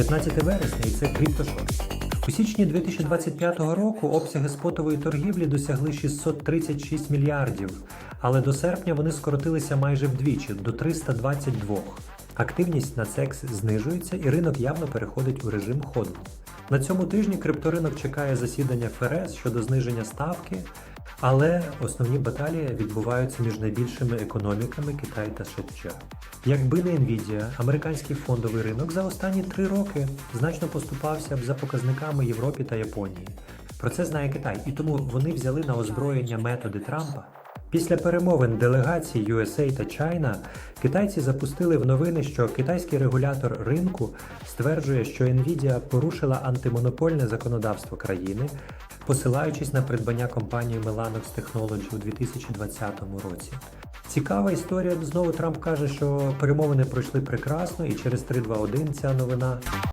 15 вересня і це CryptoShorts. У січні 2025 року обсяги спотової торгівлі досягли 636 мільярдів, але до серпня вони скоротилися майже вдвічі до 322. Активність на секс знижується і ринок явно переходить у режим ходу. На цьому тижні крипторинок чекає засідання ФРС щодо зниження ставки, але основні баталії відбуваються між найбільшими економіками Китай та США. Якби не Nvidia, американський фондовий ринок за останні три роки значно поступався б за показниками Європі та Японії. Про це знає Китай, і тому вони взяли на озброєння методи Трампа. Після перемовин делегацій USA та China китайці запустили в новини, що китайський регулятор ринку стверджує, що Nvidia порушила антимонопольне законодавство країни, посилаючись на придбання компанії Melanox Technology у 2020 році. Цікава історія. Знову Трамп каже, що перемовини пройшли прекрасно, і через 3-2-1 ця новина